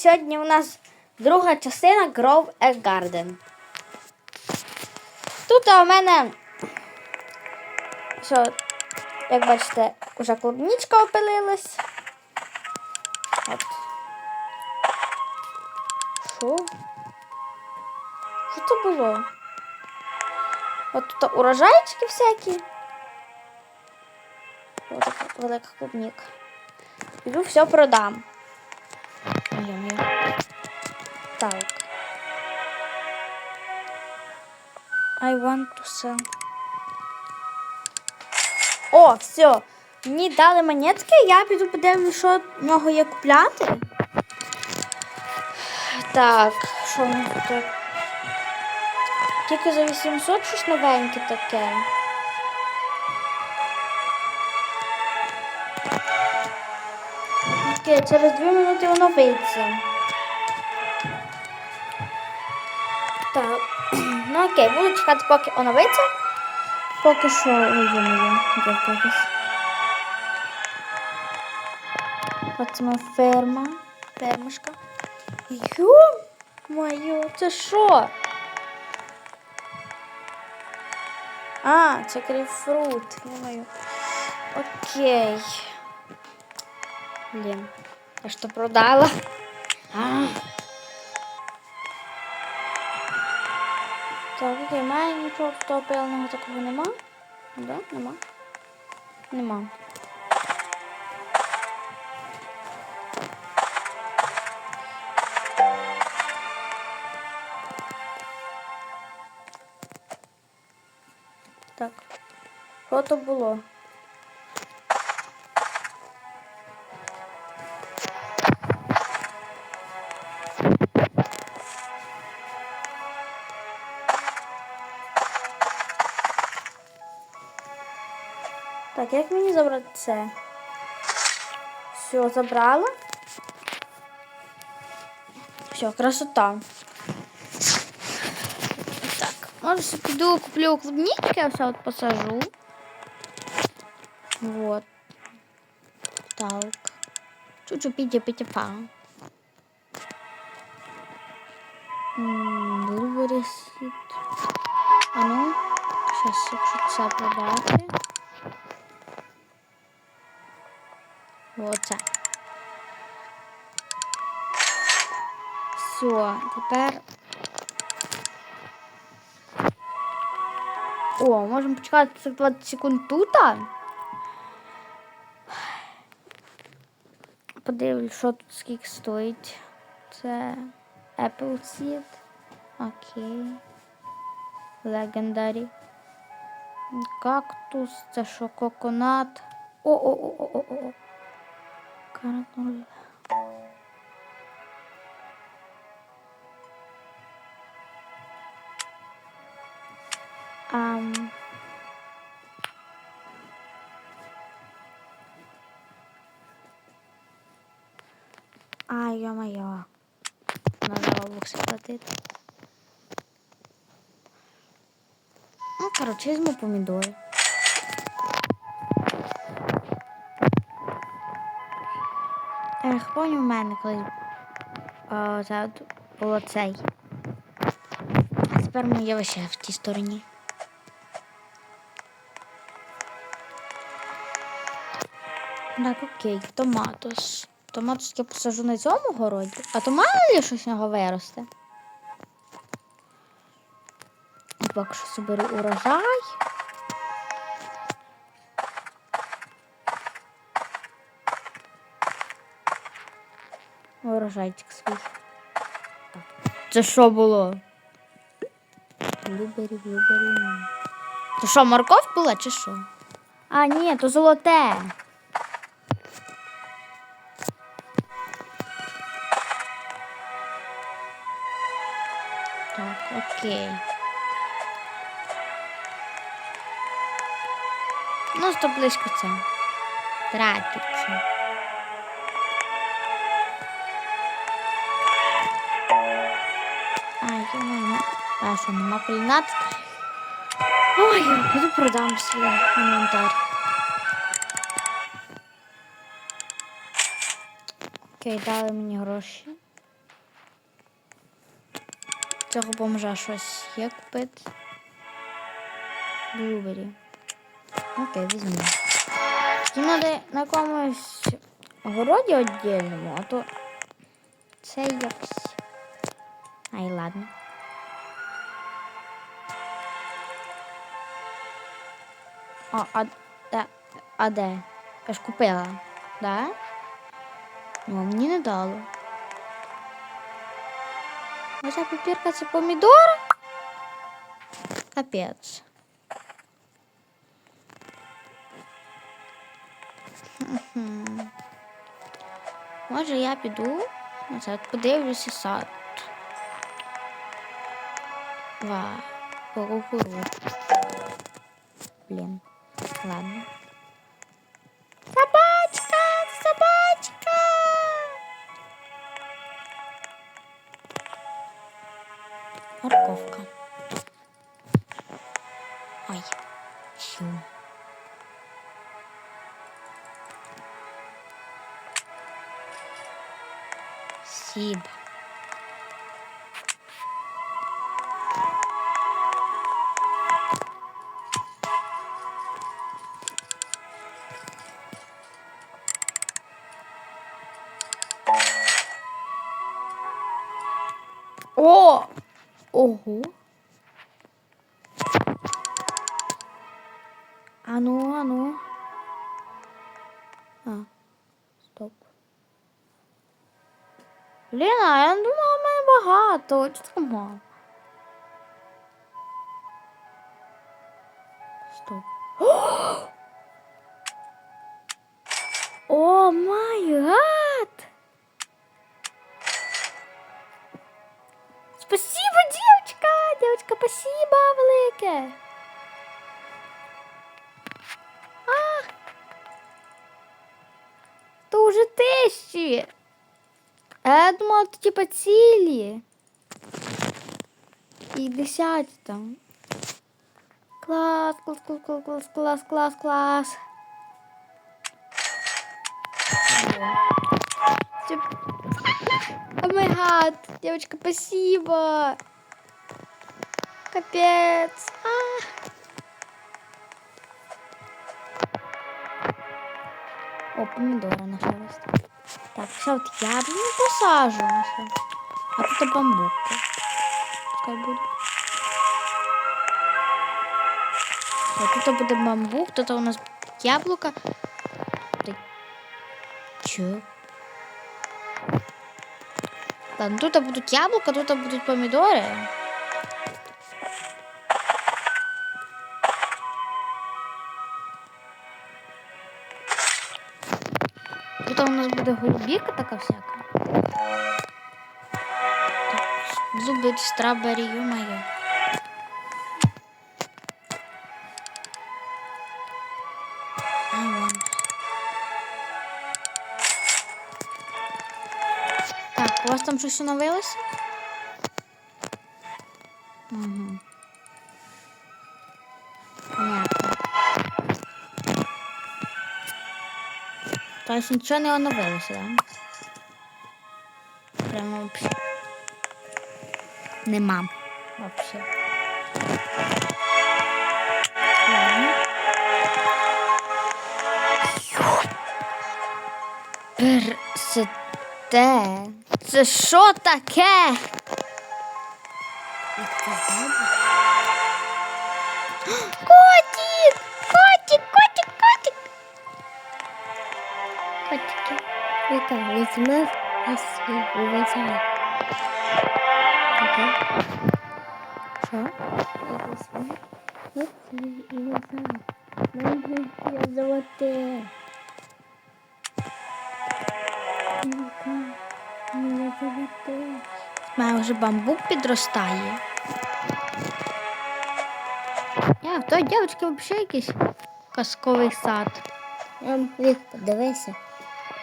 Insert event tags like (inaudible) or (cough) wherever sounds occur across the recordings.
сьогодні у нас друга частина Grow a Garden. Тут у мене, що, як бачите, вже клубничка опилилась. От. Що? Що це було? От тут урожайчики всякі. Ось така велика клубніка. Піду все продам. Йо-моє. Так. I want to sell. О, все. Мені дали монетки, я піду подивлюсь, що в нього є купляти. Так, що в нас тут? Тільки за 800 щось новеньке таке. Окей, через 2 минути воно вийде. Так. (clears throat) Ну окей, буду чекати, поки вийде. Поки що розумію, якось. Оце моя ферма. Фермушка. Йо, моє, це що? А, це грейпфрут. Йо-моє. Окей. Блін, я що продала? А. Так, окей, має нічого того певного такого нема? Да, нема? Нема. Так. Що то було? забрати це? Все, забрала. Все, красота. Так, може ще піду куплю клубнички, я все от посажу. Вот. Так. Чуть-чуть пітя пітя па. Бурбері сіт. А ну, зараз, якщо це продати. Оце. Все, тепер. О, можемо почекати 40 секунд тут. Подивлюсь, що тут скільки стоїть. Це Apple Seed. Окей. Legendary. Кактус, це що, коконат. О-о-о-о-о-о. Каракуль. Ам. Ай, ё-моё. Надо бокс платити. Ну, короче, візьму помідори. Ех, помню в мене колись о, було цей. А тепер моє лише в тій стороні. Так, окей, томатос. Томатос я посажу на цьому городі, а то мало ли щось нього виросте. Поки що соберу урожай. Урожайчик свій. Це що було? Блюбері, блюбері. Це що, морков була чи що? А, ні, то золоте. Так, окей. Ну, то близько це. Тратиться. А що, нема полінат? Ой, я піду продам свій інвентар. Окей, дали мені гроші. цього бомжа щось є купити. Блубері. Окей, візьму. Їм треба на якомусь городі віддільному, а то це якось. Ай, ладно. А, а, а, а де? Я ж купила, да? Ну, мені не дало. Оця папірка це помідор? Капець. Може я піду? Оце подивлюся сад. Ва, кукурудзу. Блін, ладно. Собачка, собачка! Морковка. Ой, щу. Сіб. Ого. Ану, ану. А, стоп. Ліна, я не думала, в мене багато. Чи так мало? Стоп. (gasps) О май велике! А! То вже тисячі! А я думала, то типа цілі. І десяті там. Клас, клас, клас, клас, клас, клас, клас, клас. О май гад, девочка, спасибо. Капец. А. О, помидоры нашлась. Так, все, от яблони посажу. Все. А тут бамбука. Пускай буде. А тут буде бамбук, тут у нас яблука. Ти- Чё? Ладно, тут будуть яблука, тут будуть помідори. Тут у нас буде голубіка така всяка. Так, зуби страбері, вон. Так, у вас там щось оновилося? Угу. Тобто нічого не оновилося, да? Прямо вообще. Нема. Вообще. Ладно. Персете. Це що таке? Котики. На свій увазай. Окей? Що? Візьми на свій увазай. Мене є золоте. Віка, мене золоте. У мене вже бамбук підростає. Я, в той дівчинки взагалі якийсь казковий сад. Ем, Вік, подивися,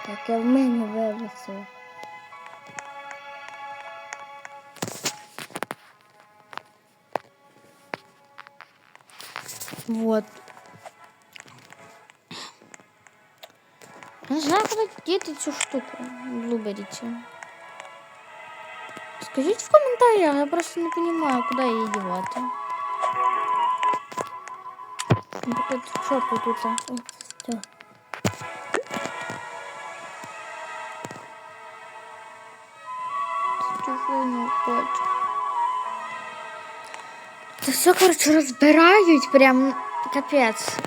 яке в мене виросло. Вот. Не знаю, куди діти цю штуку. Блубері цю. Скажіть в коментарях, я просто не розумію, куди її дівати. Наприклад, що тут? Що? Чого не хочу. Це все, коротше, розбирають прям капець.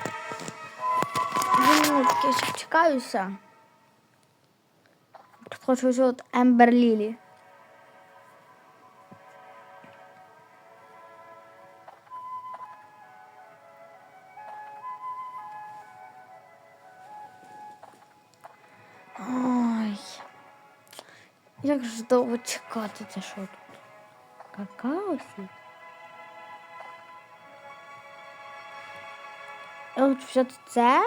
Дві минутки, я ще чекаюся. Хочу ось от Ембер Як ж довго чекати, це що тут? Какао сі? От що це?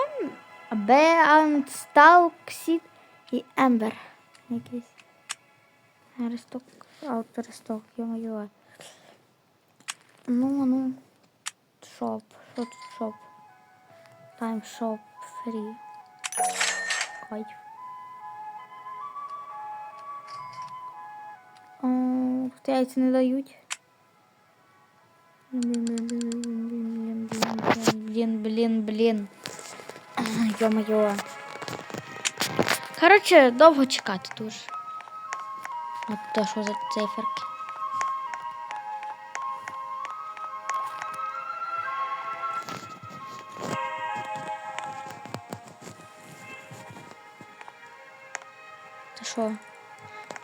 Беансталксід і Ембер. Якийсь. Ресток. Ауторесток, йо-моє. Ну, ну. Шоп. Що тут шоп? Тайм шоп фрі. Кайф. Хто яйця не дають. Блін, блін, блін, блін, блін, блін, блін. Йо-моє. Коротше, довго чекати дуже. От то, що за циферки. Це що?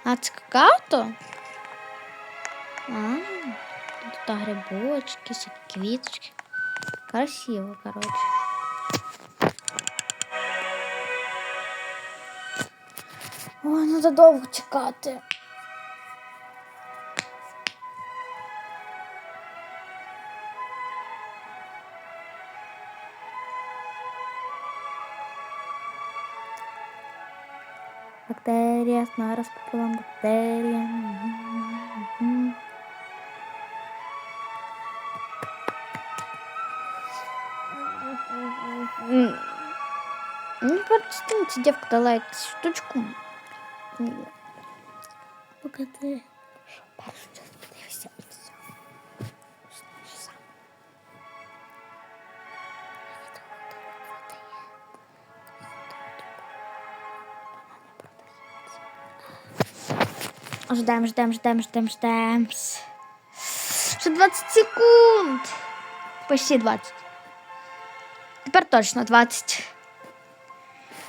А, це какао-то? Тут грибочки, всякі квіточки. Красиво, короче. Ой, надо довго чекати. Бактерія, зараз попробуємо бактерія. Що першу час подивися і все. Знаєш сам. Ждем, ждем, ждем, ждем, ждем. Ще 20 секунд. Почти 20. Тепер точно 20.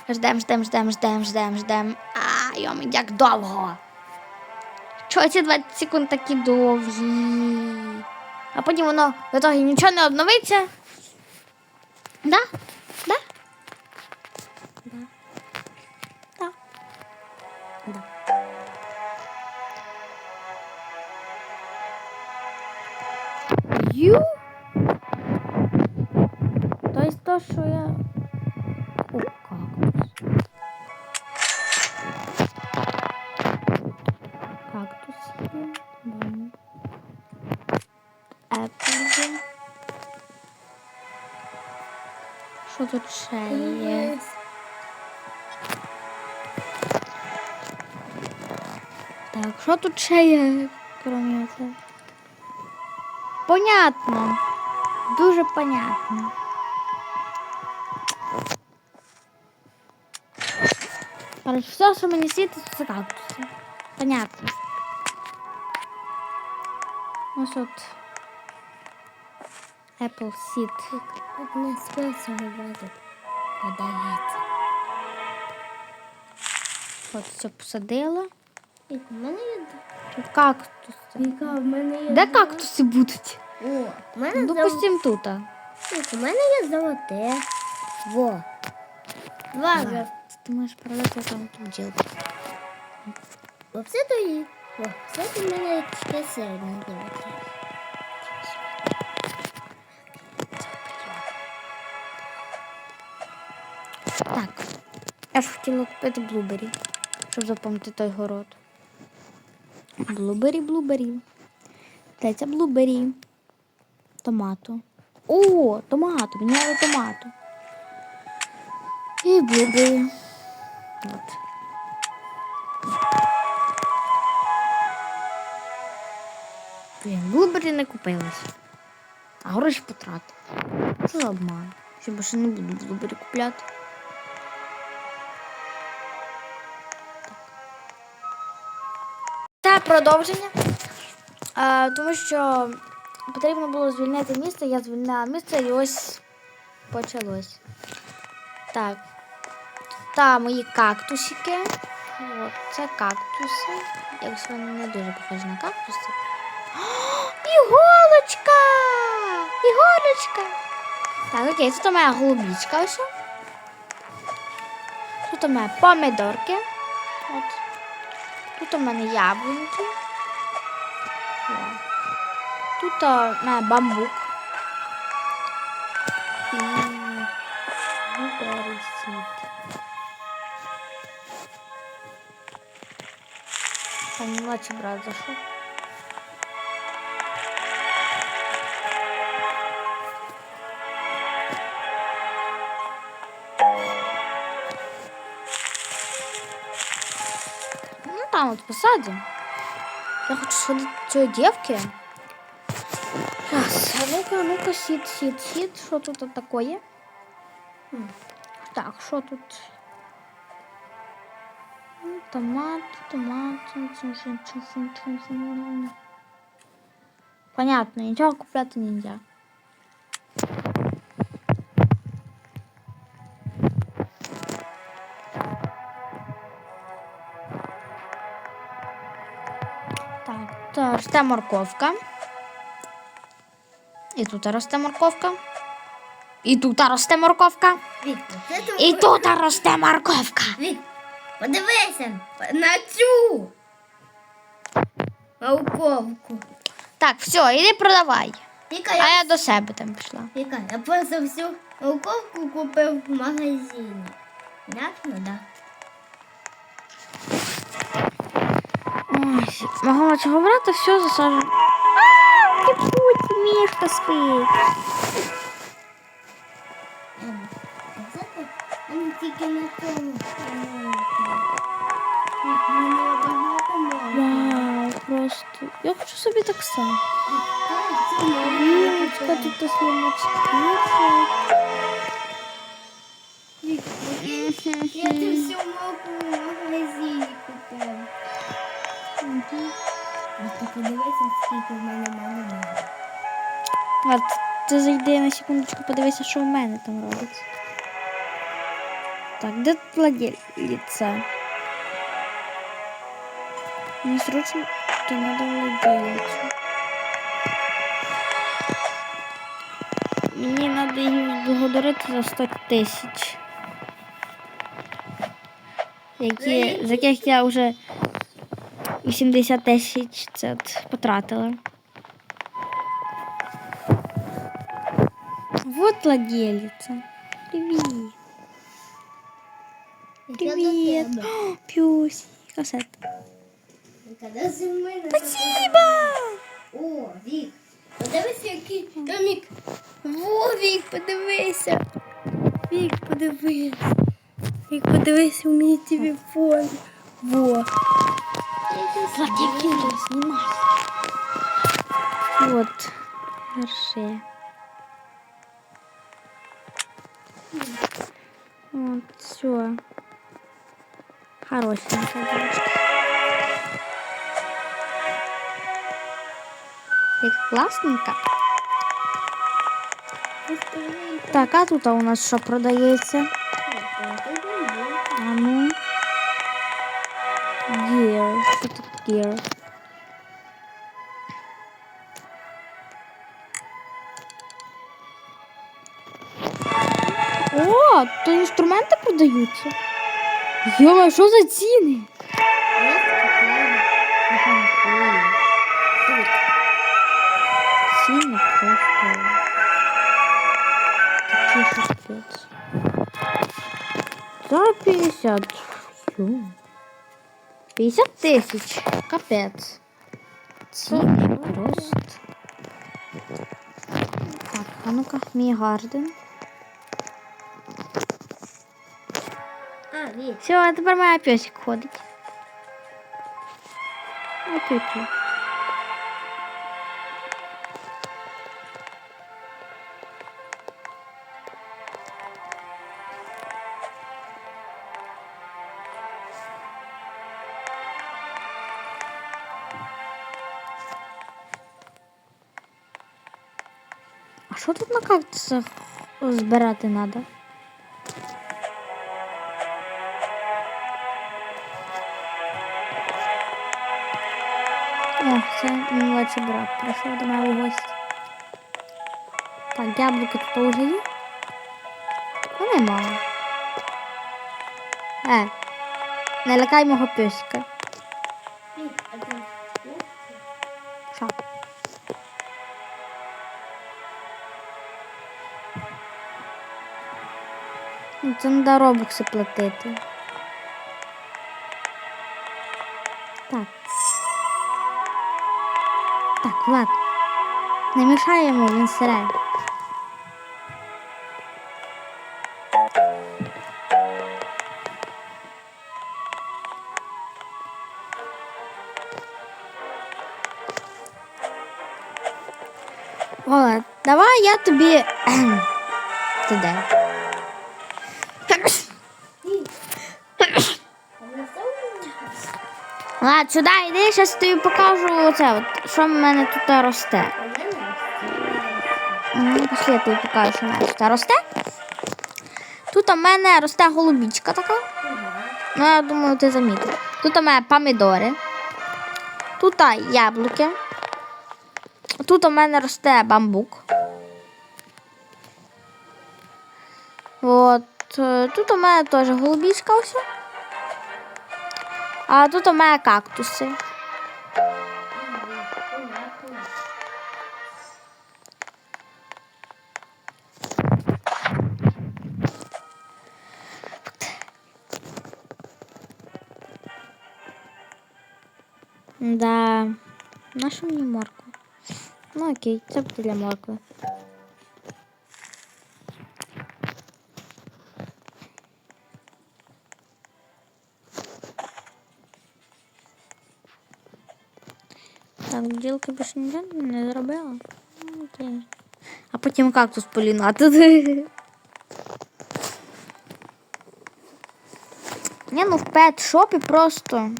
Ждем, ждем, ждем, ждем, ждем, ждем. А, йоми, як довго. Чого ці 20 секунд такі довгі? А потім воно в итогі нічого не обновиться. Да? Да? Да. Да. Да. Ю? То що я... О, кактус. Кактус є. Що тут ще є? Так, що тут ще є, крім цього? Понятно. Дуже понятно. Короче, все, що мені світить, це кактуси. Понятно. Ось от. Apple Seed. Одне першого разу подається. От все посадила. І в мене є... Тут кактуси. Віка, в мене є... Де кактуси будуть? О, в мене, золо... Допустим, тут. у мене є золоте. Во. Два вже. Ти можеш продати там ту бджілку. Оце то і. О, це то в мене таке середне золоте. Так. Я ж хотіла купити блубері, щоб запам'ятати той город. Блубері, блубері. Це блубері? Томато. О, томато, мені треба томато. І блубері. От. Блін, блубері не купилась. А гроші потратив. За обман? Що більше не буду блубері купляти. Це продовження. А, тому що потрібно було звільнити місце, я звільнила місце і ось почалось. Так. Та мої кактусики. От, це кактуси. Якось вони не дуже похожі на кактуси. (gasps) Іголочка! Іголочка! Так, окей, тут у мене голубічка ось. Тут у мене помидорки. От. Тут у мене яблуньки. Тут у мене бамбук. Там младший брат зашел. Ну там вот посадим. Я хочу сходить до цієї дівки. Раз, а ну-ка, ну-ка, сід, сід, сід. Що тут такое? М, Так, що тут? Томат, томат. Понятно, нічого купляти нельзя. Так, то росте морковка. І тут росте морковка. І тут росте морковка. І тут росте морковка. Подивися на цю морковку. Так, все, іди продавай. Віка, А я, до себе там пішла. Віка, я просто всю морковку купив в магазині. Ясно, да? Ой, мого цього брата все засаджено. А, ти путь, мішка спить. Тільки на тому. Вау, просто. Я хочу собі так само. Віночка, тут слимачки. Я ти всю моркву в магазині купив. А ти подивися, скільки в мене. От, ти зайди на секундочку, подивися, що в мене там робиться. Так, де тут владельця? Мені срочно то надо владельцю. Мені треба її благодарити за 100 тисяч. Які, з яких я вже 80 тисяч це от потратила. Вот владелица. Привет. Привет. О, Пюси. Касет. Коли зими Спасибо. О, Вік, подивися, який домик. Во, Вік, подивися. Вік, подивися. Вік, подивися у мій телефон. Во. Владимир, снимай. Вот. Хорошо. Вот, все. Хорошенькая девочка. Как классненько. Так, а тут у нас що продається? А ну. Gear. Що тут gear? Йома, що за ціни? Ціни просто. Такі. За 50. Йо. 50 тисяч. Капець. Ціни просто. Так, а ну-ка, мій гарден. Ні. Все, это тепер має песик ходить. Опять. А что тут на карте собирать надо? Мій брат прийшов до мене в гості. Так, яблуки тут вже є? Ну, нема. Е, не лякай мого песика. Що? Ну, Це треба робокси платити. Влад. Не мішай йому, він сире. Влад, давай я тобі. (clears throat) Ти Влад, сюди йди, зараз тобі покажу оце, от, що в мене тут росте. Пішли, я тобі покажу, що в мене тут росте. Тут у мене росте голубічка така. Ну, я думаю, ти замітив. Тут у мене помідори. Тут яблуки. Тут у мене росте бамбук. От. е, Тут у мене теж голубічка ось. А тут у мене кактуси. Да. Наша мені морква. Ну окей, це буде для моркви. Так, бджілки більше ніде не зробила. Ну, окей. А потім кактус полінати. (laughs) Ні, ну в пет-шопі просто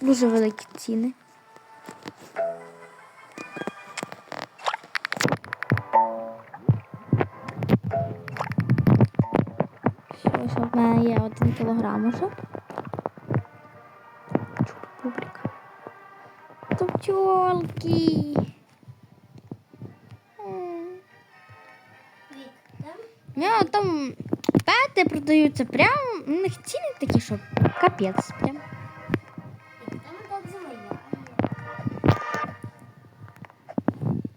дуже великі ціни. Що, що в мене є один кілограм уже. Пчолки. М. Там? Пети продаються прям, у них ціни такі, що капець прям.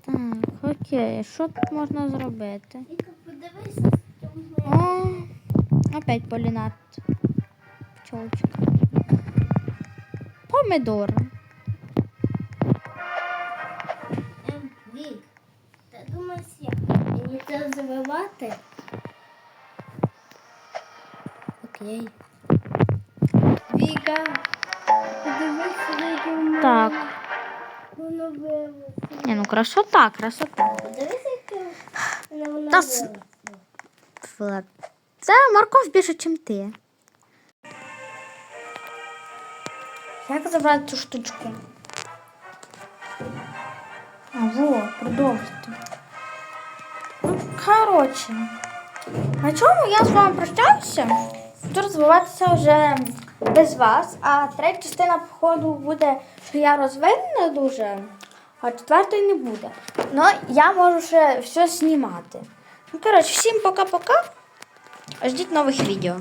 Так окей, що тут можна зробити? О, опять полінат. Пчолочка. Помидори. Окей. Віка. Так. Воно вилося. Ні, ну красота, красота. Подивися, яке воно Та с- вилося. Влад. Це морков більше, ніж ти. Як забрати цю штучку? А, во, продовжити. Ну, коротше. На чому я з вами прощаюся? Буду розвиватися вже без вас. А третя частина походу буде, що я розвинена дуже, а четвертої не буде. Ну, я можу ще все знімати. Ну, коротше, всім пока-пока. Ждіть нових відео.